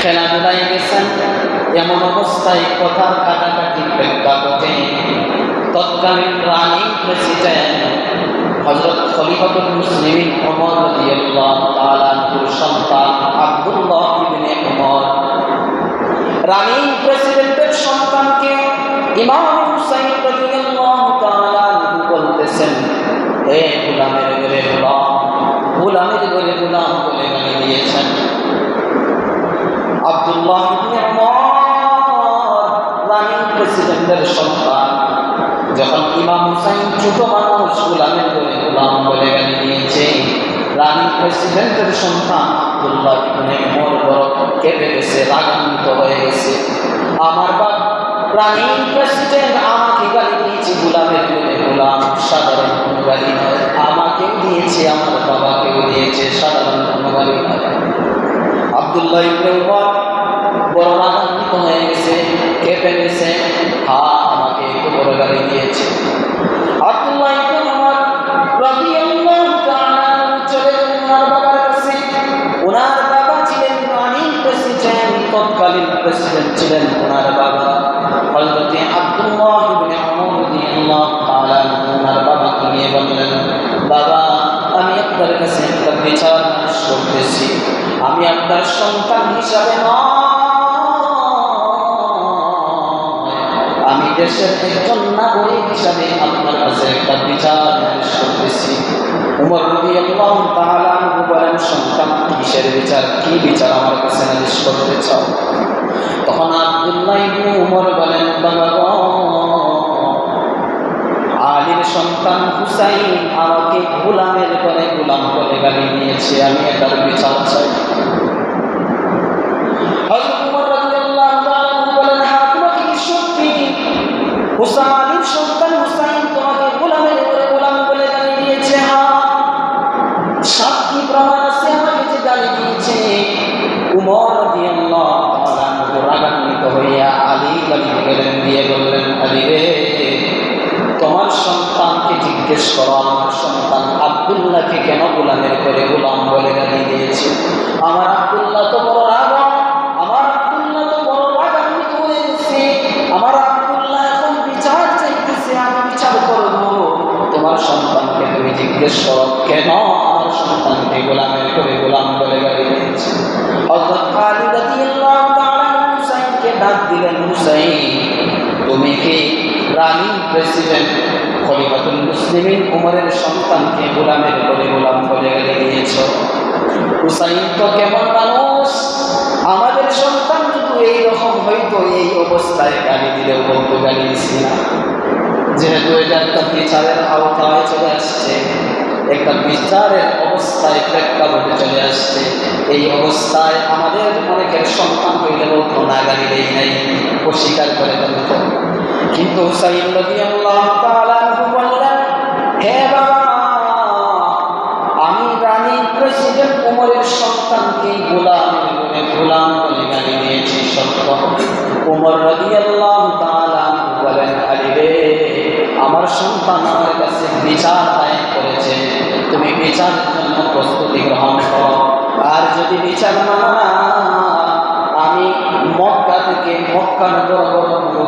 খেলাধুলায় গেছেন। এমন অবস্থায় কথার কাটাকাটি প্রেক্ষাপটে তৎকালীন রানিং প্রেসিডেন্ট হজরত খলিফাতুল মুসলিমিন ওমর রাদিয়াল্লাহু তাআলার সন্তান আব্দুল্লাহ ইবনে ওমর। রানিং প্রেসিডেন্টের সন্তানকে ইমাম হুসাইন রাদিয়াল্লাহু তাআলা বলতেছেন, হে গোলামের ঘরে গোলাম, গোলামের ঘরে গোলাম বলে গালি দিয়েছেন। প্রেসিডেন্টের সন্তান যখন ইমাম হুসাইন ছোট মানুষ গোলামের ঘরে গোলাম বলে গালি দিয়েছে, রানী প্রেসিডেন্টের সন্তান আব্দুল্লাহ ইবনে ওমর বড় কেঁপে গেছে, রাগান্বিত হয়ে গেছে। আমার বাপ রানী প্রেসিডেন্ট আমাকে গালি দিয়েছে, গোলামের ঘরে গোলাম সাধারণ কোনো গালি নয়, আমাকেও দিয়েছে, আমার বাবাকেও দিয়েছে, সাধারণ কোনো গালি নয়। আব্দুল্লাহ ইবনে বড় হয়ে গেছে কেঁপে গেছে হা আমাকে বড় গালি দিয়েছে আব্দুল্লাহ ইবনে ওমর রাদিয়াল্লাহু তাআলা চলে ওনার বাবা ছিলেন রানিং প্রেসিডেন্ট তৎকালীন প্রেসিডেন্ট ছিলেন ওনার বাবা হযরত আব্দুল্লাহ ইবনে তাআলা ওনার বাবাকে নিয়ে বললেন বাবা আমি আপনার কাছে একটা বিচার করতেছি আমি আপনার সন্তান হিসাবে নয়। দেশের একজন নাগরিক হিসাবে আপনার কাছে একটা বিচার নালিশ করতেছি। উমর রবি আল্লাহ তাহলে বলেন, সন্তান কিসের বিচার? কি বিচার আমার কাছে নালিশ করতে চাও? তখন আব্দুল্লাহ ইবনে উমর বলেন আলীর সন্তান হুসাইন আমাকে গোলামের করে গোলাম করে গালি নিয়েছে আমি এটার বিচার চাই। গোলাম বলে গালি দিয়েছে। আমার আব্দুল্লাহ তো বড় রাগ আমার আব্দুল্লাহ তো বড় রাগান্বিত হয়ে গেছে আমার আব্দুল্লাহ এখন বিচার চাইতেছে, আমি বিচার করব। তোমার সন্তানকে তুমি জিজ্ঞেস করো, কেন আমার সন্তানকে গোলামের করে গোলাম বলে গালি দিয়েছে? হুসাইনকে ডাক দিলেন, হুসাইন, তুমি কি রানী প্রেসিডেন্ট খলিফাতুল মুসলিমিন উমরের সন্তানকে গোলামের করে গোলাম বলে গেলে দিয়েছ। হুসাইন তো কেমন মানুষ, আমাদের সন্তান যদি এইরকম হয়তো এই অবস্থায় গালি দিলেও বলতো, গালি দিছি না। যেহেতু এটা একটা বিচারের আওতায় চলে আসছে, একটা বিচারের অবস্থায় প্রেক্ষাপটে চলে আসছে, এই অবস্থায় আমাদের অনেকের সন্তান হইলে বলতো, না, গালি দেই নাই। অস্বীকার করে ফেলত কিন্তু হুসাইন আনহু বললেন আমি রানী প্রেসিডেন্ট উমরের সন্তানকে গোলামের বলে গোলাম বলে গালি দিয়েছি, সত্য। রাদিয়াল্লাহু তাআলা আনহু বলেন রে, আমার সন্তান আমার কাছে বিচার দায়ের করেছে। তুমি বিচারের জন্য প্রস্তুতি গ্রহণ করো। আর যদি বিচার মানো না আমি মক্কা থেকে মক্কার বড়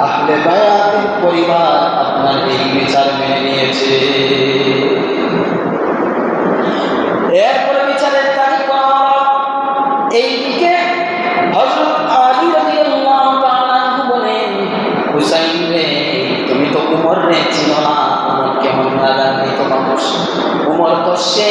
আহলে বায়াতের পরিবার আপনার এই বিচার মেনে নিয়েছে। এরপরে বিচারের তারিখ এইদিকে হযরত আলী রাদিয়াল্লাহু হুসাইন রে, তুমি তো উমর রে, চিনো না উমর কেমন রাগান্বিত মানুষ। উমর তো সে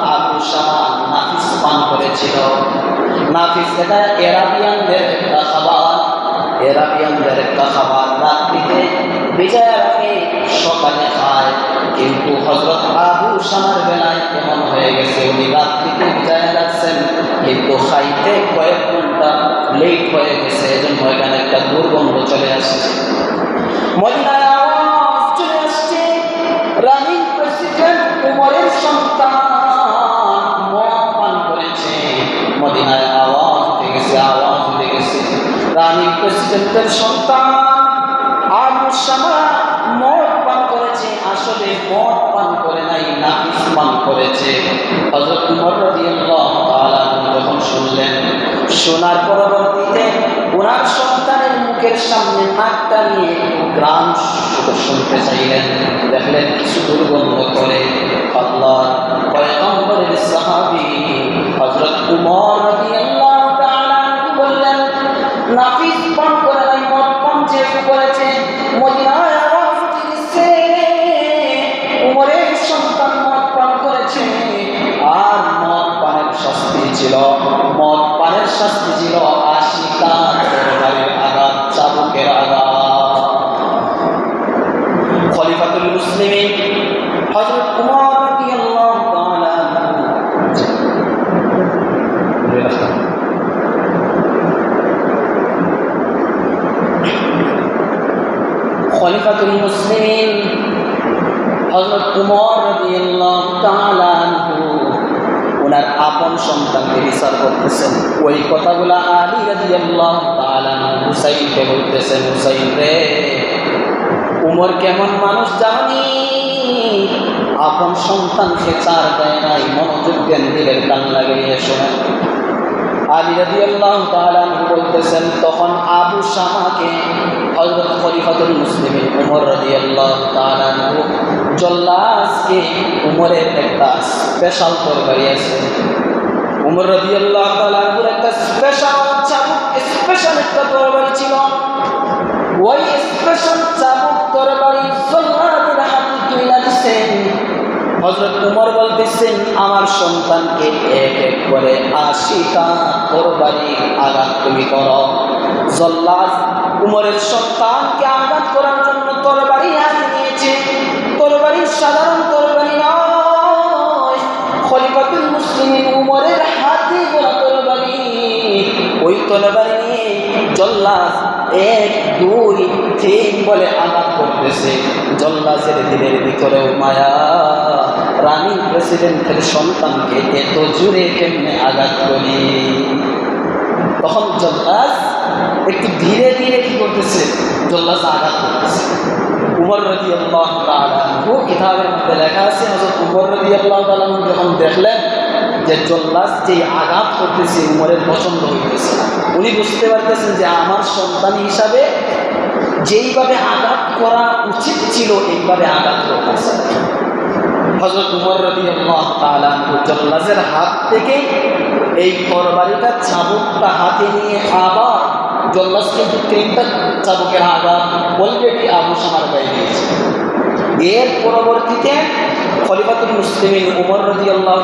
পান করেছিল। নাফিস এটা এরাবিয়ানদের একটা খাবার। এরাবিয়ানদের একটা খাবার রাত্রিতে বিজয় রাখে সকালে খায়। কিন্তু হজরত আবু শামার বেলায় এমন হয়ে গেছে, উনি রাত্রিতে বিজয় রাখছেন। কিন্তু খাইতে কয়েক ঘণ্টা লেট হয়ে গেছে, এজন্য এখানে একটা দুর্গন্ধ চলে আসছে। মদিনায় প্রেসিডেন্টের সন্তান। আবু শামা মদ পান করেছে, আসলে মদ পান করে নাই, নাফিস পান করেছে। হযরত উমর রাদিয়াল্লাহু তাআলা যখন শুনলেন, শোনার পরবর্তীতে ওনার সন্তানের মুখের সামনে নাকটা নিয়ে গ্রাম শুনতে চাইলেন। দেখলেন কিছু দুর্গন্ধ করে। আল্লাহ পয়গম্বরের সাহাবী হযরত উমর রাদিয়াল্লাহু পান কথাগুলা আলী রাদিয়াল্লাহু তাআলা হুসাইনকে বলতেছেন, হুসাইন রে, উমর কেমন মানুষ জানি? আপন সন্তানকে চার দেয় নাই, মনোযোগ দেন দিলের কান লাগিয়ে শোনেন। আলী তাআলা আনহু বলতেছেন, তখন আবু শামাকে হযরত খলিফাতুল মুসলিমিন উমর তাআলা আনহু জল্লাসকে উমরের একটা স্পেশাল তরবারি আছে। উমর রাদিয়াল্লাহু তাআলা আনহুর একটা স্পেশাল চাবুক স্পেশাল একটা তরবারি ছিল। ওই স্পেশাল চাবুক তরবারি জল্লাদের হাতে দিছেন হজরত উমর বলতেছেন, আমার সন্তানকে এক এক করে আশিটা তরবারি আঘাত তুমি করো। জল্লাদ উমরের সন্তানকে আঘাত করার ওই তরবারি নিয়ে জল্লাদ এক, দুই, তিন বলে আঘাত করতেছে। জল্লাসের দিনের ভিতরেও মায়া। রানী প্রেসিডেন্টের সন্তানকে এত জোরে কেমনে আঘাত করি তখন জল্লাস একটু ধীরে ধীরে কি করতেছে? জল্লাস আঘাত করতেছে। উমর রদি আল্লাহ কিতাবের মধ্যে লেখা আছে হজরত উমর রদি আল্লাহ যখন দেখলেন যে জল্লাস যে আঘাত করতেছে, উমরের পছন্দ হইতেছে। উনি বুঝতে পারতেছেন যে আমার সন্তান হিসাবে যেইভাবে আঘাত করা উচিত ছিল, এইভাবে আঘাত করতেছে। হজরত উমর রবি জল্লাজের হাত থেকে এই তরবারিটা, চাবুকটা হাতে নিয়ে আবার জল্লাস কিন্তু তিনটা চাবুকের আঘাত, অলরেডি আবু সামার গায়ে দিয়েছে। এর পরবর্তীতে খলিফাতুল মুসলিমিন উমর রদি আল্লাহ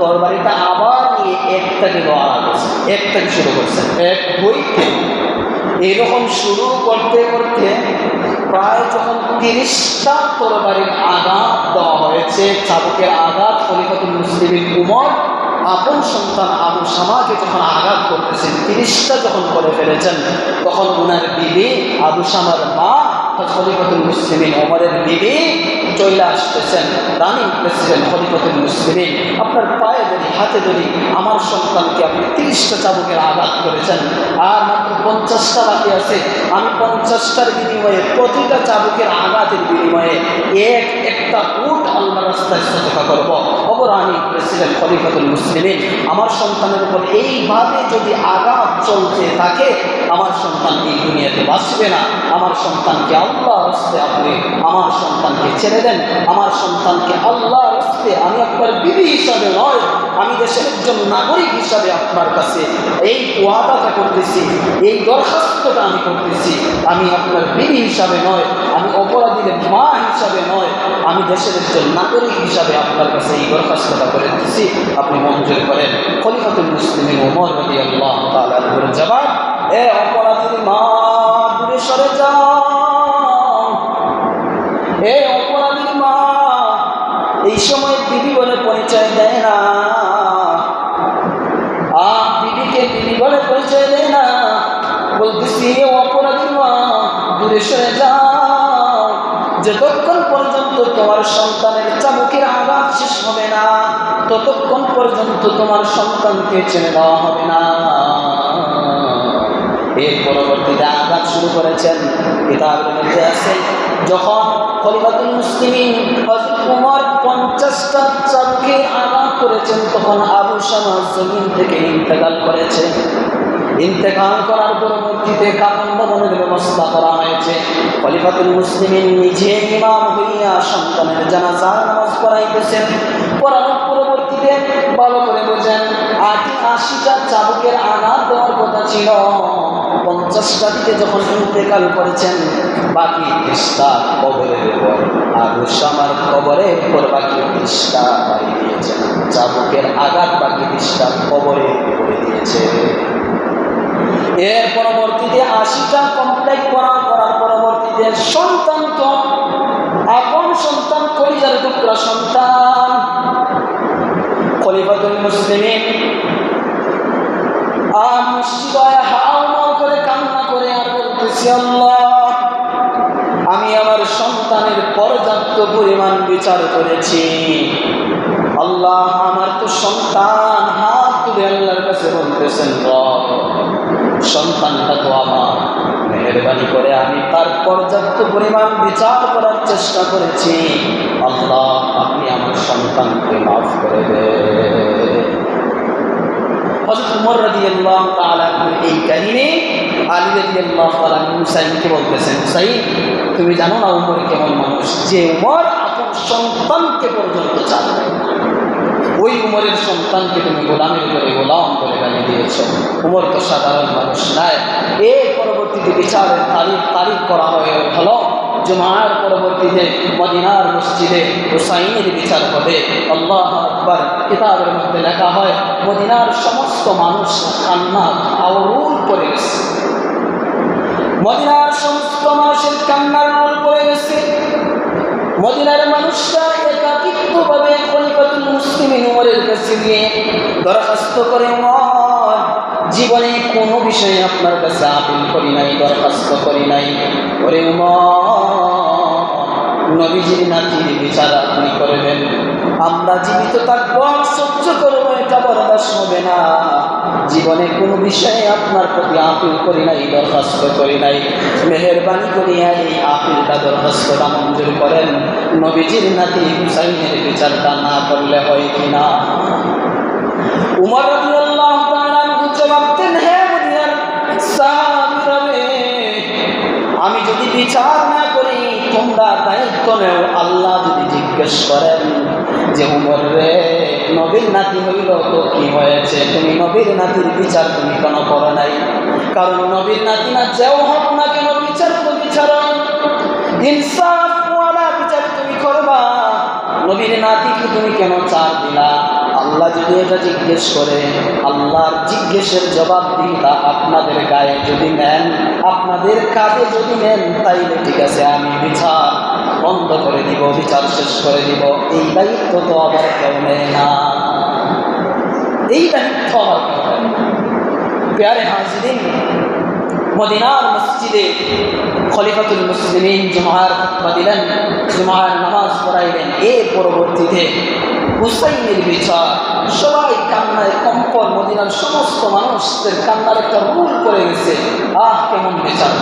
তরবারিটা আবার নিয়ে একটাকে গেছে একটাকে শুরু করছেন এক দুই এরকম শুরু করতে করতে প্রায় যখন তিরিশটা তরবারির আঘাত দেওয়া হয়েছে চাবুকের আঘাত, খলিফাতুল মুসলিমিন উমর, আপন সন্তান আবু সামাকে যখন আঘাত করতেছেন, তিরিশটা যখন করে ফেলেছেন, তখন ওনার বিবি আবু সামার মা খলিফাতুল মুসলিমিন ওমরের বিবি চলে আসতেছেন, রানিং প্রেসিডেন্ট খলিফাতুল মুসলিমিন। আপনার পায়ে ধরি হাতে ধরি আমার সন্তানকে আপনি তিরিশটা চাবুকের আঘাত করেছেন, আর মাত্র পঞ্চাশটা বাকি আছে, আমি পঞ্চাশটার বিনিময়ে প্রতিটা চাবুকের আঘাতের বিনিময়ে এক একটা উট আল্লাহ রাস্তায় সতকা করব। আমি প্রেসিডেন্ট খলিফাতুল মুসলিমিন, আমার সন্তানের উপর এইভাবে যদি আঘাত চলতে থাকে আমার সন্তান এই দুনিয়াতে বাঁচবে না। আমার সন্তানকে আল্লাহ রস্তে আপনি আমার সন্তানকে ছেড়ে দেন। আমার সন্তানকে আল্লাহ রস্তে আমি আপনার বিবি হিসাবে নয়, আমি দেশের একজন নাগরিক হিসাবে আপনার কাছে এই ওয়াদাটা করতেছি, এই দরখাস্তটা আমি করতেছি। আমি আপনার বিবি হিসাবে নয়, আমি অপরাধীদের মা হিসাবে নয়, আমি দেশের একজন নাগরিক হিসাবে আপনার কাছে এই দরখাস্তটা করে দিচ্ছি আপনি মঞ্জুর করেন। খলিফাতুল মুসলিম ওমর রবি আল্লাহ এ অপরাধীর মা, দূরে সরে এ অপরাধীর মা, এই সময় বিবি বলে পরিচয় দেয় না। বিবি বলে পরিচয় দেয় না। অপরাধীর মা যতক্ষণ পর্যন্ত তোমার শেষ হবে না, ততক্ষণ পর্যন্ত তোমার সন্তানকে ছেড়ে দেওয়া হবে না। এর পরবর্তীতে আঘাত শুরু করেছেন। কিতাবের মধ্যে আছে, যখন খলিফাতুল মুসলিমিন হযরত উমর পঞ্চাশটা চাবুকে আঘাত করেছেন, তখন আবু শামা জমিন থেকে ইন্তেকাল করেছে। ইন্তেকাল করার পরবর্তীতে কাপন ভবনের ব্যবস্থা করা হয়েছে। খলিফাতুল মুসলিমিন নিজে ইমাম হইয়া সন্তানের জানাজা নামাজ পড়াইতেছেন। পড়ানোর পরবর্তীতে ভালো করে বোঝেন আশিটা চাবুকের আঘাত দেওয়ার কথা ছিল। পঞ্চাশটা দিকে যখন ইন্তেকাল করেছেন, বাকি ত্রিশটা কবরের উপর। আবু শামার কবরে উপর বাকি ত্রিশটা বাড়ি দিয়েছেন। চাবুকের আঘাত বাকি ত্রিশটা কবরে করে দিয়েছে। এর পরবর্তীতে আশিটা কমপ্লিট করা, করার পরবর্তীতে সন্তান তো আপন সন্তান কলিজার টুকরা সন্তান। খলিফাতুল মুসলিমিন, আর মুসিবায় হাও বলতেছি আল্লাহ, আমি আমার সন্তানের পর্যাপ্ত পরিমাণ বিচার করেছি। আল্লাহ আমার তো সন্তান, হাত তুলে আল্লাহর কাছে বলতেছেন সন্তানটা তো আমার। মেহরবানি করে আমি তার পর্যাপ্ত পরিমাণ বিচার করার চেষ্টা করেছি। আল্লাহ, আপনি আমার সন্তানকে মাফ করে দেন এই কাহিনী আলী রাদিয়াল্লাহু তাআলা হুসাইনকে বলতেছেন হুসাইন তুমি জানো না উমর কেমন মানুষ? যে উমর আপন সন্তানকে পর্যন্ত চান ওই উমরের সন্তানকে তুমি গোলামের করে গোলাম করে গালি দিয়েছ। উমর তো সাধারণ মানুষ নাই। এর পরবর্তীতে বিচারের তারিখ তারিখ করা হয়ে হলো জুমার পরবর্তীতে মদিনার মসজিদে হুসাইনের বিচার হবে। আল্লাহ আকবর। কিতাবের মধ্যে লেখা হয়, মদিনার সমস্ত মানুষ কান্না আউরুল করে গেছে মদিনার সমস্ত মানুষের কান্নার রোল পড়ে গেছে। মদিনার মানুষরা একাকিত্বভাবে খলিফাতুল মুসলিমিন উমরের কাছে গিয়ে দরখাস্ত করে উমর জীবনে কোনো বিষয়ে আপনার কাছে আপিল করি নাই, দরখাস্ত করি নাই। ওরে নবীজির নাতির বিচার আপনি করবেন। আমরা জীবিত থাকব আর সহ্য করব এটা বরদাস্ত হবে না। জীবনে কোনো বিষয়ে আপনার প্রতি আপিল করি নাই দরখাস্ত করি নাই। মেহরবানি করিয়া এই আপিলটা দরখাস্তটা মঞ্জুর করেন। নবীজির নাতি হুসাইনের বিচারটা না করলে হয় সাহাবীরা রে, আমি যদি বিচার না করি তোমরা দায়িত্ব নেও আল্লাহ যদি জিজ্ঞেস করেন। যে উমর রে, নবীর নাতি হইল তো কি হয়েছে? তুমি নবীর নাতির বিচার তুমি কেন করো নাই। কারণ নবীর নাতি না যেও হোক না কেন বিচার তো বিচার ইনসাফ বিচার তুমি করবা। নবীর নাতিকে তুমি কেন চার দিলা? আল্লাহ যদি এটা জিজ্ঞেস করে, আল্লাহর জিজ্ঞেসের জবাব দিতা আপনাদের গায়ে যদি নেন, আপনাদের কাজে যদি নেন, তাইলে ঠিক আছে, আমি বিচার বন্ধ করে দিব, বিচার শেষ করে দিব। এই দায়িত্ব তো আবার কেউ নেয় না। এই দায়িত্ব আবার কেউ নেয় প্যারে মদিনার মসজিদে খলিফাতুল মুসলিমিন জুমার খুতবা দিলেন, জুমার নামাজ পড়াইলেন। এর পরবর্তীতে হুসাইনের বিচার, সবাই কান্নায় কম্পন, মদিনার সমস্ত মানুষদের কান্নার একটা রুল করে গেছে। আহ, কেমন বিচার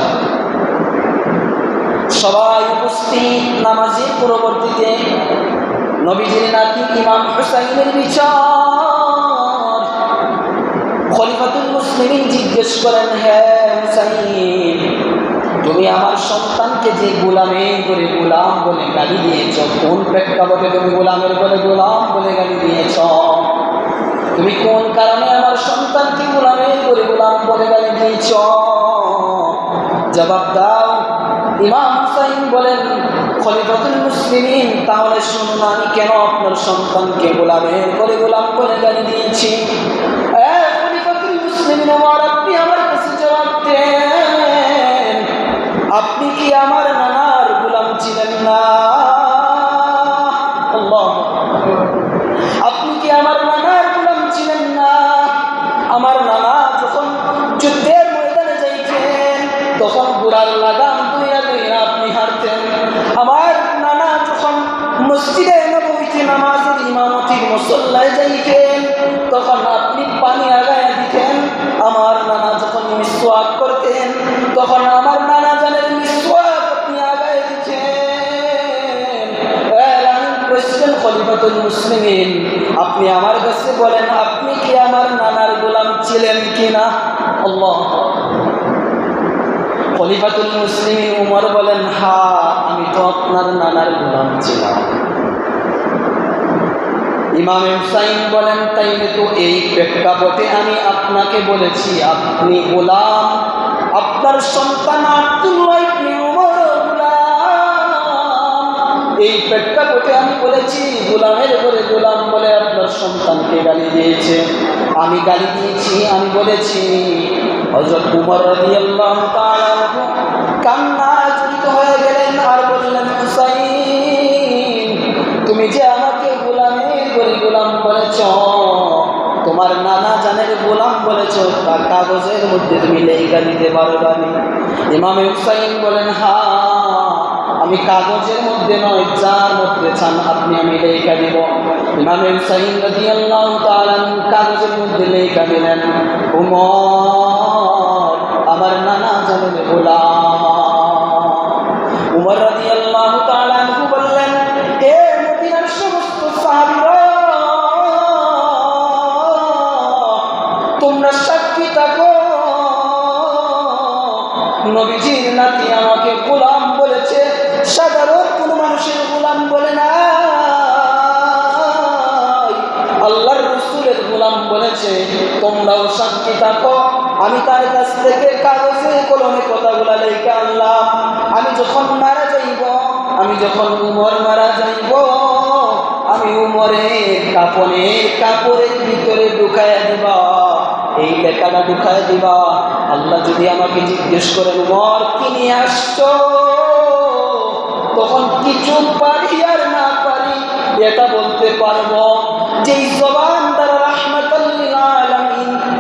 সবাই উপস্থিত নামাজের পরবর্তীতে নবীজির নাতি ইমাম হুসাইনের বিচার। খলিফাতুল মুসলিমিন জিজ্ঞেস করেন হ্যাঁ হুসাইন, তুমি আমার সন্তানকে যে গোলামে করে গোলাম বলে গালি দিয়েছ, কোন প্রেক্ষাপটে তুমি গোলামের বলে গোলাম বলে গালি দিয়েছ? তুমি কোন কারণে আমার সন্তানকে গোলামে করে গোলাম বলে গালি দিয়েছ? জবাব দাও ইমাম হুসাইন বলেন, খলিফাতুল মুসলিমিন, তাহলে শুনুন আমি কেন আপনার সন্তানকে গোলামের করে গোলাম করে গালি দিয়েছি? আপনি আমার জবাব আপনি কি আমার প্রেসিডেন্ট মুসলিমিন, আপনি আমার কাছে বলেন, আপনি কি আমার নানার গোলাম ছিলেন কি না আল্লাহ। খলিফাতুল মুসলিমিন উমর বলেন, হা, আমি তো আপনার নানার গোলাম ছিলাম। ইমাম হুসাইন বলেন, তাইলে তো এই প্রেক্ষাপটে আমি আপনাকে বলেছি, আপনি গোলাম। আপনার সন্তান আব্দুল্লাহ প্রেক্ষাপটে আমি বলেছি, গোলামের করে গোলাম বলে আপনার সন্তানকে গালি দিয়েছে। আমি গালি দিয়েছি, আমি বলেছি হজরত উমর রাদিয়াল্লাহু তাআলা কান্না জড়িত হয়ে গেলেন আর বললেন, হুসাইন, তুমি যে আমাকে গোলামের করে গোলাম বলেছ, তোমার নানা জানের গোলাম বলেছ তার কাগজের মধ্যে তুমি লেখা দিতে পারবা নি। ইমামে হুসাইন বলেন, হা আমি কাগজের মধ্যে নয়, যার মধ্যে চান আপনি আমি লেখা দিব। ইমামের হুসাইন রাদিয়াল্লাহু তাআলা কাগজের মধ্যে লেখা দিলেন, উমর, আমার নানা জানেন গোলাম বলেছে, তোমরাও সাক্ষী থাকো। আমি তার কাছ থেকে কাগজে কলমে কথাগুলা লেখা আনলাম। আমি যখন মারা যাইব, আমি যখন উমর মারা যাইব, আমি উমরের কাপড়ের কাপড়ের ভিতরে ঢুকাইয়া দিবা। এই লেখাটা ঢুকায় দিবা। আল্লাহ যদি আমাকে জিজ্ঞেস করেন, উমর, কি নিয়ে আসছো? তখন কিছু পারি আর না পারি, এটা বলতে পারব। যেই জবান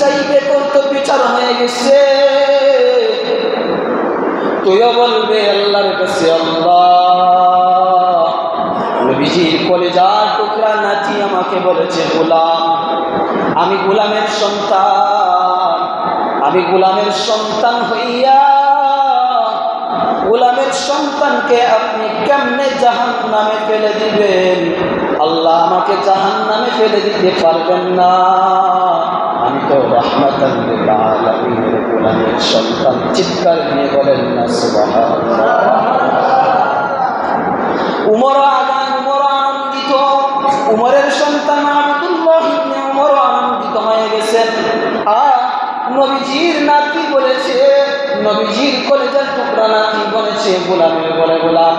চাইবে তোর তো বিচার হয়ে গেছে। তুইও বলবে, আল্লাহর কাছে আল্লাহ। নবীজির কলেজার টুকরা নাচি আমাকে বলেছে, গোলাম, আমি গোলামের সন্তান, আমি গোলামের সন্তান হইয়া গোলামের সন্তানকে আপনি কেমনে জাহান নামে ফেলে দিবেন? আল্লাহ আমাকে জাহান নামে ফেলে দিতে পারবেন না। তো রহমাতান লিল আলামিনের গোলামের সন্তান চিৎকার নিয়ে বলেন না, সুবহানাল্লাহ। উমর আগান উমর আনন্দিত। উমরের সন্তান আব্দুল্লাহ উমর আনন্দিত হয়ে গেছেন। আর নবীজির নাতি বলেছে, নবীজির কলেজের টুকরা নাতি বলেছে, গোলামের বলে গোলাম।